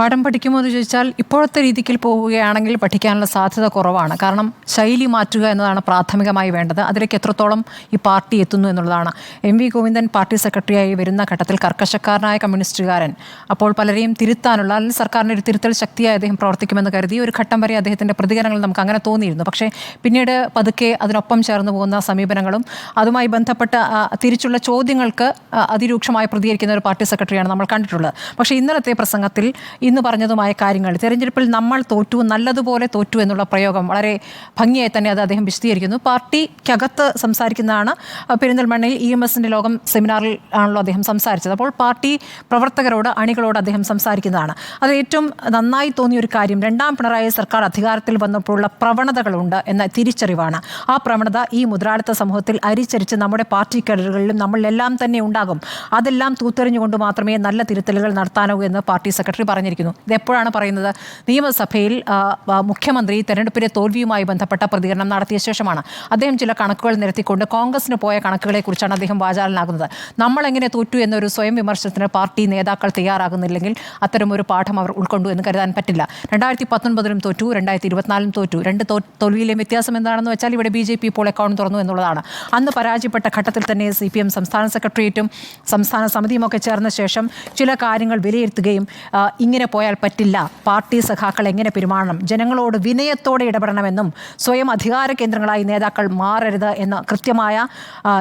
പാഠം പഠിക്കുമോ എന്ന് ചോദിച്ചാൽ ഇപ്പോഴത്തെ രീതിക്ക് പോവുകയാണെങ്കിൽ പഠിക്കാനുള്ള സാധ്യത കുറവാണ്. കാരണം ശൈലി മാറ്റുക എന്നതാണ് പ്രാഥമികമായി വേണ്ടത്. അതിലേക്ക് എത്രത്തോളം ഈ പാർട്ടി എത്തുന്നു എന്നുള്ളതാണ്. എം വി ഗോവിന്ദൻ പാർട്ടി സെക്രട്ടറിയായി വരുന്ന ഘട്ടത്തിൽ കർക്കശക്കാരനായ കമ്മ്യൂണിസ്റ്റുകാരൻ അപ്പോൾ പലരെയും തിരുത്താനുള്ള അല്ലെങ്കിൽ സർക്കാരിന്റെ ഒരു തിരുത്തൽ ശക്തിയായി അദ്ദേഹം പ്രവർത്തിക്കുമെന്ന് കരുതി. ഒരു ഘട്ടം വരെ അദ്ദേഹത്തിന്റെ പ്രതികരണങ്ങൾ നമുക്ക് അങ്ങനെ തോന്നിയിരുന്നു. പക്ഷേ പിന്നീട് പതുക്കെ അതിനൊപ്പം ചേർന്ന് പോകുന്ന സമീപനങ്ങളും അതുമായി ബന്ധപ്പെട്ട തിരിച്ചുള്ള ചോദ്യങ്ങൾക്ക് അതിരൂക്ഷമായി പ്രതികരിക്കുന്ന ഒരു പാർട്ടി സെക്രട്ടറിയാണ് നമ്മൾ കണ്ടിട്ടുള്ളത്. പക്ഷേ ഇന്നലത്തെ പ്രസംഗത്തിൽ ഇന്ന് പറഞ്ഞതുമായ കാര്യങ്ങൾ. തെരഞ്ഞെടുപ്പിൽ നമ്മൾ തോറ്റു നല്ലതുപോലെ തോറ്റു എന്നുള്ള പ്രയോഗം വളരെ ഭംഗിയായി തന്നെ അത് അദ്ദേഹം വിശദീകരിക്കുന്നു. പാർട്ടിക്കകത്ത് സംസാരിക്കുന്നതാണ് പെരിന്തൽമണ്ണയിൽ ഇ എം എസിന്റെ ലോകം സെമിനാറിൽ ആണല്ലോ അദ്ദേഹം സംസാരിച്ചത്. അപ്പോൾ പാർട്ടി പ്രവർത്തകരോട് അണികളോട് അദ്ദേഹം സംസാരിക്കുന്നതാണ്. അത് ഏറ്റവും നന്നായി തോന്നിയ ഒരു കാര്യം രണ്ടാം പിണറായി സർക്കാർ അധികാരത്തിൽ വന്നപ്പോഴുള്ള പ്രവണതകളുണ്ട് എന്ന തിരിച്ചറിവാണ്. ആ പ്രവണത ഈ മുതലാളിത്ത സമൂഹത്തിൽ അരിച്ചരിച്ച് നമ്മുടെ പാർട്ടി കേഡറുകളിലും നമ്മളിലെല്ലാം തന്നെ ഉണ്ടാകും. അതെല്ലാം തൂത്തെറിഞ്ഞുകൊണ്ട് മാത്രമേ നല്ല തിരുത്തലുകൾ നടത്താനാവൂ എന്ന് പാർട്ടി സെക്രട്ടറി പറഞ്ഞിരിക്കുന്നു. ഇത് എപ്പോഴാണ് പറയുന്നത്? നിയമസഭയിൽ മുഖ്യമന്ത്രി തെരഞ്ഞെടുപ്പിലെ തോൽവിയുമായി ബന്ധപ്പെട്ട പ്രതികരണം നടത്തിയ ശേഷമാണ് അദ്ദേഹം ചില കണക്കുകൾ നിരത്തിക്കൊണ്ട് കോൺഗ്രസിന് പോയ കണക്കുകളെക്കുറിച്ചാണ് അദ്ദേഹം വാചാലനാകുന്നത്. നമ്മളെങ്ങനെ തോറ്റു എന്നൊരു സ്വയം വിമർശനത്തിന് പാർട്ടി നേതാക്കൾ തയ്യാറാകുന്നില്ലെങ്കിൽ അത്തരമൊരു പാഠം അവർ ഉൾക്കൊണ്ടു എന്ന് കരുതാൻ പറ്റില്ല. രണ്ടായിരത്തി പത്തൊൻപതിലും തോറ്റു രണ്ടായിരത്തി ഇരുപത്തിനാലിലും തോറ്റു. രണ്ട് തോൽവിയിലെ വ്യത്യാസം എന്താണെന്ന് വെച്ചാൽ ഇവിടെ ബി ജെ പി ഇപ്പോൾ അക്കൗണ്ട് തുറന്നു എന്നുള്ളതാണ്. അന്ന് പരാജയപ്പെട്ട ഘട്ടത്തിൽ തന്നെ സി പി എം സംസ്ഥാന സെക്രട്ടേറിയറ്റും സംസ്ഥാന സമിതിയും ഒക്കെ ചേർന്ന ശേഷം ചില കാര്യങ്ങൾ വിലയിരുത്തുകയും ആ, ഇങ്ങനെ പോയാൽ പറ്റില്ല. പാർട്ടി സഖാക്കൾ എങ്ങനെ പെരുമാറണം? ജനങ്ങളോട് വിനയത്തോടെ ഇടപെടണമെന്നും സ്വയം അധികാര കേന്ദ്രങ്ങളായി നേതാക്കൾ മാറരുത് എന്ന കൃത്യമായ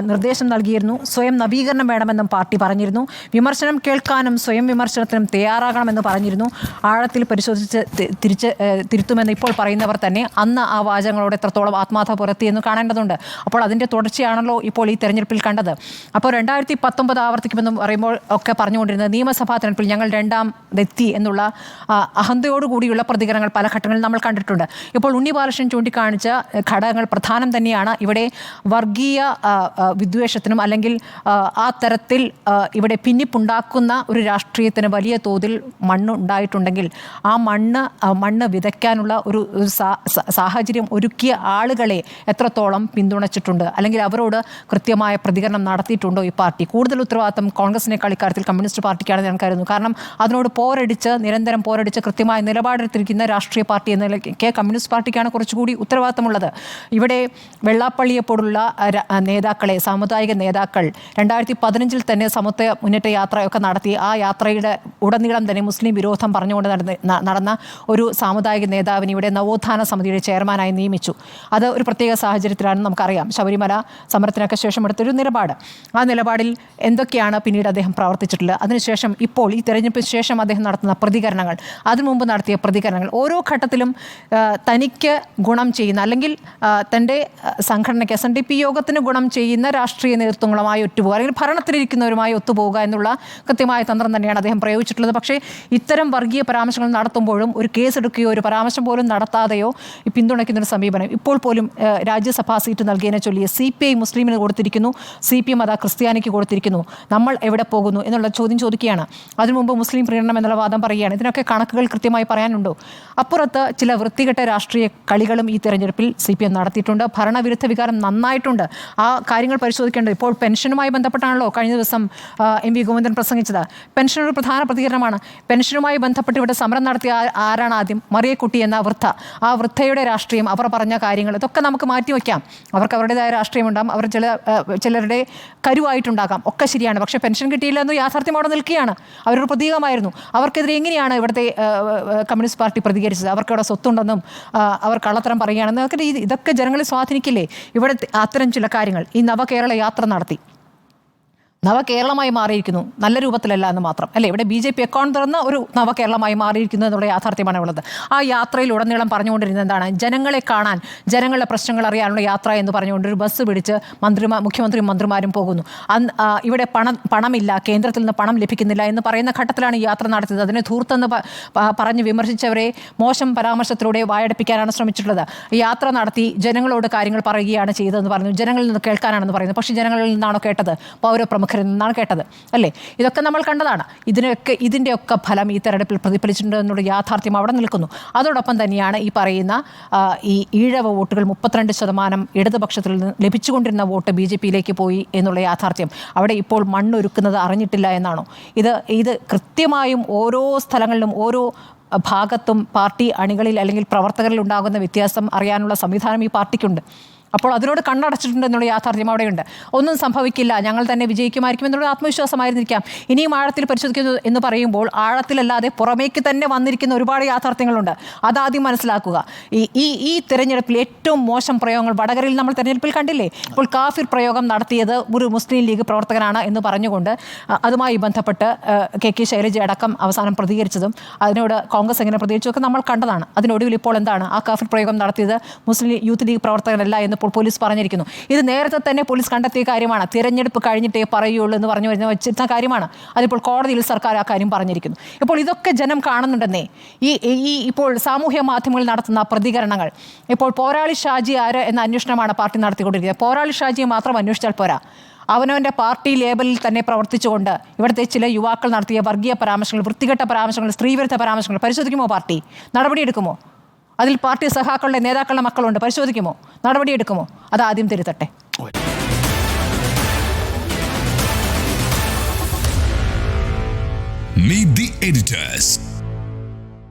നിർദ്ദേശം നൽകിയിരുന്നു. സ്വയം നവീകരണം വേണമെന്നും പാർട്ടി പറഞ്ഞിരുന്നു. വിമർശനം കേൾക്കാനും സ്വയം വിമർശനത്തിനും തയ്യാറാകണമെന്ന് പറഞ്ഞിരുന്നു. ആഴത്തിൽ പരിശോധിച്ച് തിരിച്ച് തിരുത്തുമെന്ന് ഇപ്പോൾ പറയുന്നവർ തന്നെ അന്ന് ആ വാചകങ്ങളോട് എത്രത്തോളം ആത്മാർത്ഥ പുറത്തി എന്ന് കാണേണ്ടതുണ്ട്. അപ്പോൾ അതിന്റെ തുടർച്ചയാണല്ലോ ഇപ്പോൾ ഈ തെരഞ്ഞെടുപ്പിൽ കണ്ടത്. അപ്പോൾ രണ്ടായിരത്തി പത്തൊമ്പത് ആവർത്തിക്കുമെന്നും പറയുമ്പോൾ ഒക്കെ പറഞ്ഞുകൊണ്ടിരുന്നത് നിയമസഭാ തെരഞ്ഞെടുപ്പിൽ ഞങ്ങൾ രണ്ടാം എത്തി എന്നുള്ള ആ, അഹന്തയോടുകൂടിയുള്ള പ്രതികരണങ്ങൾ പല ഘട്ടങ്ങളിൽ നമ്മൾ കണ്ടിട്ടുണ്ട്. ഇപ്പോൾ ഉണ്ണി ബാലകൃഷ്ണൻ ചൂണ്ടിക്കാണിച്ച ഘടകങ്ങൾ പ്രധാനം തന്നെയാണ് ഇവിടെ വർഗീയ വിദ്വേഷത്തിനും അല്ലെങ്കിൽ ആ, തരത്തിൽ ഇവിടെ ഭിന്നിപ്പുണ്ടാക്കുന്ന ഒരു രാഷ്ട്രീയത്തിന് വലിയ തോതിൽ മണ്ണ് ഉണ്ടായിട്ടുണ്ടെങ്കിൽ ആ മണ്ണ് മണ്ണ് വിതയ്ക്കാനുള്ള ഒരു സാഹചര്യം ഒരുക്കിയ ആളുകളെ എത്രത്തോളം പിന്തുണച്ചിട്ടുണ്ട്? അല്ലെങ്കിൽ അവരോട് കൃത്യമായ പ്രതികരണം നടത്തിയിട്ടുണ്ടോ ഈ പാർട്ടി? കൂടുതൽ ഉത്തരവാദിത്തം കോൺഗ്രസിനേക്കാൾ ഇക്കാര്യത്തിൽ കമ്മ്യൂണിസ്റ്റ് പാർട്ടിക്കാണെന്ന് ഞാൻ കരുതുന്നു. കാരണം അതിനോട് പോരടിച്ച് നിരന്തരം പോരടിച്ച് കൃത്യമായ നിലപാടെടുത്തിരിക്കുന്ന രാഷ്ട്രീയ പാർട്ടി എന്ന നിലയ്ക്ക് കമ്മ്യൂണിസ്റ്റ് പാർട്ടിക്കാണ് കുറച്ചുകൂടി ഉത്തരവാദിത്തമുള്ളത്. ഇവിടെ വെള്ളാപ്പള്ളിയെപ്പോലുള്ള നേതാക്കളെ സാമുദായിക നേതാക്കൾ രണ്ടായിരത്തി പതിനഞ്ചിൽ തന്നെ സമത്വ മുന്നേറ്റ യാത്രയൊക്കെ നടത്തി. ആ യാത്രയുടെ ഉടനീളം തന്നെ മുസ്ലിം വിരോധം പറഞ്ഞുകൊണ്ട് നടന്ന നടന്ന ഒരു സാമുദായിക നേതാവിനെ ഇവിടെ നവോത്ഥാന സമിതിയുടെ ചെയർമാനായി നിയമിച്ചു. അത് ഒരു പ്രത്യേക സാഹചര്യത്തിലാണ് നമുക്കറിയാം. ശബരിമല സമരത്തിനൊക്കെ ശേഷം എടുത്തൊരു നിലപാട്. ആ നിലപാടിൽ എന്തൊക്കെയാണ് പിന്നീട് അദ്ദേഹം പ്രവർത്തിച്ചിട്ടുള്ളത്? അതിനുശേഷം ഇപ്പോൾ ഈ തെരഞ്ഞെടുപ്പിന് ശേഷം അദ്ദേഹം നടത്തുന്ന പ്രതികരണങ്ങൾ. അതിനു മുമ്പ് നടത്തിയ പ്രതികരണങ്ങൾ. ഓരോ ഘട്ടത്തിലും തനിക്ക് ഗുണം ചെയ്യുന്ന അല്ലെങ്കിൽ തന്റെ സംഘടനയ്ക്ക് എസ് എൻ ഡി പി യോഗത്തിന് ഗുണം ചെയ്യുന്ന രാഷ്ട്രീയ നേതൃത്വങ്ങളുമായി ഒറ്റുപോകുക അല്ലെങ്കിൽ ഭരണത്തിലിരിക്കുന്നവരുമായി ഒത്തുപോകുക എന്നുള്ള കൃത്യമായ തന്ത്രം തന്നെയാണ് അദ്ദേഹം പ്രയോഗിച്ചിട്ടുള്ളത്. പക്ഷേ ഇത്തരം വർഗീയ പരാമർശങ്ങൾ നടത്തുമ്പോഴും ഒരു കേസെടുക്കുകയോ ഒരു പരാമർശം പോലും നടത്താതെയോ പിന്തുണയ്ക്കുന്ന ഒരു സമീപനം ഇപ്പോൾ പോലും രാജ്യസഭാ സീറ്റ് നൽകിയതിനെ ചൊല്ലി സി പി ഐ മുസ്ലിമിന് കൊടുത്തിരിക്കുന്നു സി പി എം അതാ ക്രിസ്ത്യാനിക്ക് കൊടുത്തിരിക്കുന്നു. നമ്മൾ എവിടെ പോകുന്നു എന്നുള്ള ചോദ്യം ചോദിക്കുകയാണ്. അതിനു മുമ്പ് മുസ്ലിം പ്രീണനം എന്നുള്ള വാദം പറയുകയാണ്. ഇതിനൊക്കെ കണക്കുകൾ കൃത്യമായി പറയാനുണ്ടോ? അപ്പുറത്ത് ചില വൃത്തികെട്ട രാഷ്ട്രീയ കളികളും ഈ തെരഞ്ഞെടുപ്പിൽ സി പി എം നടത്തിയിട്ടുണ്ട്. ഭരണവിരുദ്ധ വികാരം നന്നായിട്ടുണ്ട്. ആ കാര്യങ്ങൾ പരിശോധിക്കേണ്ടത് ഇപ്പോൾ പെൻഷനുമായി ബന്ധപ്പെട്ടാണല്ലോ കഴിഞ്ഞ ദിവസം എം വി ഗോവിന്ദൻ പ്രസംഗിച്ചത്. പെൻഷൻ ഒരു പ്രധാന പ്രതികരണമാണ്. പെൻഷനുമായി ബന്ധപ്പെട്ട് ഇവിടെ സമരം നടത്തിയ ആരാണ് ആദ്യം? മറിയക്കുട്ടി എന്ന വൃദ്ധ. ആ വൃദ്ധയുടെ രാഷ്ട്രീയം അവർ പറഞ്ഞ കാര്യങ്ങൾ ഇതൊക്കെ നമുക്ക് മാറ്റി മാറ്റിവെക്കാം അവർക്ക് അവരുടേതായ രാഷ്ട്രീയമുണ്ടാകും അവർ ചില ചിലരുടെ കരുവായിട്ടുണ്ടാകാം. ഒക്കെ ശരിയാണ്. പക്ഷേ പെൻഷൻ കിട്ടിയില്ല എന്ന് യാഥാർത്ഥ്യം അവിടെ നിൽക്കുകയാണ്. അവരൊരു പ്രതീകമായിരുന്നു. അവർക്കെതിരെ എങ്ങനെയാണ് ഇവിടുത്തെ കമ്മ്യൂണിസ്റ്റ് പാർട്ടി പ്രതികരിച്ചത്? അവർക്ക് അവിടെ സ്വത്തുണ്ടെന്നും അവർ കള്ളത്തരം പറയുകയാണെന്നും ഇതൊക്കെ ജനങ്ങളെ സ്വാധീനിക്കില്ലേ? ഇവിടെ അത്തരം ചില കാര്യങ്ങൾ ഈ നവകേരള യാത്ര നടത്തി. നവകേരളമായി മാറിയിരിക്കുന്നു. നല്ല രൂപത്തിലല്ല എന്ന് മാത്രം. അല്ലേ? ഇവിടെ ബി ജെ പി അക്കൗണ്ട് തുറന്ന ഒരു നവകേരളമായി മാറിയിരിക്കുന്നു എന്നുള്ള യാഥാർത്ഥ്യമാണ് ഉള്ളത്. ആ യാത്രയിൽ ഉടനീളം പറഞ്ഞുകൊണ്ടിരുന്നത് എന്താണ്? ജനങ്ങളെ കാണാൻ ജനങ്ങളുടെ പ്രശ്നങ്ങൾ അറിയാനുള്ള യാത്ര എന്ന് പറഞ്ഞുകൊണ്ട് ഒരു ബസ് പിടിച്ച് മന്ത്രിമാർ മുഖ്യമന്ത്രിയും മന്ത്രിമാരും പോകുന്നു. അന്ന് ഇവിടെ പണം പണമില്ല. കേന്ദ്രത്തിൽ നിന്ന് പണം ലഭിക്കുന്നില്ല എന്ന് പറയുന്ന ഘട്ടത്തിലാണ് ഈ യാത്ര നടത്തിയത്. അതിനെ ധൂർത്തെന്ന് പറഞ്ഞ് വിമർശിച്ചവരെ മോശം പരാമർശത്തിലൂടെ വായടപ്പിക്കാനാണ് ശ്രമിച്ചിട്ടുള്ളത്. യാത്ര നടത്തി ജനങ്ങളോട് കാര്യങ്ങൾ പറയുകയാണ് ചെയ്തതെന്ന് പറഞ്ഞു. ജനങ്ങളിൽ നിന്ന് കേൾക്കാനാണെന്ന് പറയുന്നത് പക്ഷേ ജനങ്ങളിൽ നിന്നാണോ കേട്ടത്? പൗരപ്രമുഖ നിന്നാണ് കേട്ടത് അല്ലേ? ഇതൊക്കെ നമ്മൾ കണ്ടതാണ്. ഇതിനൊക്കെ ഇതിന്റെയൊക്കെ ഫലം ഈ തെരഞ്ഞെടുപ്പിൽ പ്രതിഫലിച്ചിട്ടുണ്ട് എന്നുള്ള യാഥാർത്ഥ്യം അവിടെ നിൽക്കുന്നു. അതോടൊപ്പം തന്നെയാണ് ഈ പറയുന്ന ഈ ഈഴവ വോട്ടുകൾ മുപ്പത്തിരണ്ട് ശതമാനം ഇടതുപക്ഷത്തിൽ നിന്ന് ലഭിച്ചുകൊണ്ടിരുന്ന വോട്ട് ബി ജെ പിയിലേക്ക് പോയി എന്നുള്ള യാഥാർത്ഥ്യം. അവിടെ ഇപ്പോൾ മണ്ണൊരുക്കുന്നത് അറിഞ്ഞിട്ടില്ല എന്നാണോ? ഇത് ഇത് കൃത്യമായും ഓരോ സ്ഥലങ്ങളിലും ഓരോ ഭാഗത്തും പാർട്ടി അണികളിൽ അല്ലെങ്കിൽ പ്രവർത്തകരിൽ ഉണ്ടാകുന്ന വ്യത്യാസം അറിയാനുള്ള സംവിധാനം ഈ പാർട്ടിക്കുണ്ട്. അപ്പോൾ അതിനോട് കണ്ണടച്ചിട്ടുണ്ട് എന്നുള്ള യാഥാർത്ഥ്യം അവിടെയുണ്ട്. ഒന്നും സംഭവിക്കില്ല. ഞങ്ങൾ തന്നെ വിജയിക്കുമായിരിക്കും എന്നുള്ള ആത്മവിശ്വാസമായിരുന്നിരിക്കാം. ഇനിയും ആഴത്തിൽ പരിശോധിക്കുന്നു എന്ന് പറയുമ്പോൾ ആഴത്തിലല്ലാതെ പുറമേക്ക് തന്നെ വന്നിരിക്കുന്ന ഒരുപാട് യാഥാർത്ഥ്യങ്ങളുണ്ട്. അതാദ്യം മനസ്സിലാക്കുക. ഈ ഈ ഈ തെരഞ്ഞെടുപ്പിൽ ഏറ്റവും മോശം പ്രയോഗങ്ങൾ വടകരയിൽ നമ്മൾ തെരഞ്ഞെടുപ്പിൽ കണ്ടില്ലേ? ഇപ്പോൾ കാഫിർ പ്രയോഗം നടത്തിയത് ഒരു മുസ്ലിം ലീഗ് പ്രവർത്തകനാണ് എന്ന് പറഞ്ഞുകൊണ്ട് അതുമായി ബന്ധപ്പെട്ട് കെ കെ ശൈലജ അടക്കം അവസാനം പ്രതികരിച്ചതും അതിനോട് കോൺഗ്രസ് എങ്ങനെ പ്രതികരിച്ചതൊക്കെ നമ്മൾ കണ്ടതാണ്. അതിനൊടുവിൽ ഇപ്പോൾ എന്താണ്? ആ കാഫിർ പ്രയോഗം നടത്തിയത് മുസ്ലിം യൂത്ത് ലീഗ് പ്രവർത്തകനല്ല എന്ന് ഇപ്പോൾ പോലീസ് പറഞ്ഞിരിക്കുന്നു. ഇത് നേരത്തെ തന്നെ പോലീസ് കണ്ടെത്തിയ കാര്യമാണ്. തിരഞ്ഞെടുപ്പ് കഴിഞ്ഞിട്ടേ പറയുള്ളൂ എന്ന് പറഞ്ഞു വരുന്ന വെച്ചിരുന്ന കാര്യമാണ്. അതിപ്പോൾ കോടതിയിൽ സർക്കാർ ആ കാര്യം പറഞ്ഞിരിക്കുന്നു. ഇപ്പോൾ ഇതൊക്കെ ജനം കാണുന്നുണ്ടെന്നേ. ഈ ഈ ഇപ്പോൾ സാമൂഹ്യ മാധ്യമങ്ങളിൽ നടത്തുന്ന പ്രതികരണങ്ങൾ. ഇപ്പോൾ പോരാളി ഷാജി ആര് എന്ന അന്വേഷണമാണ് പാർട്ടി നടത്തിക്കൊണ്ടിരിക്കുന്നത്. പോരാളി ഷാജിയെ മാത്രം അന്വേഷിച്ചാൽ പോരാ. അവനവന്റെ പാർട്ടി ലേബലിൽ തന്നെ പ്രവർത്തിച്ചുകൊണ്ട് ഇവിടുത്തെ ചില യുവാക്കൾ നടത്തിയ വർഗീയ പരാമർശങ്ങൾ വൃത്തികെട്ട പരാമർശങ്ങൾ സ്ത്രീവിരുദ്ധ പരാമർശങ്ങൾ പരിശോധിക്കുമോ പാർട്ടി? നടപടിയെടുക്കുമോ? അതിൽ പാർട്ടി സഖാക്കളുടെ നേതാക്കളുടെ മക്കളുണ്ട്. പരിശോധിക്കുമോ? നടപടിയെടുക്കുമോ? അത് ആദ്യം തിരുത്തട്ടെ. Meet the editors.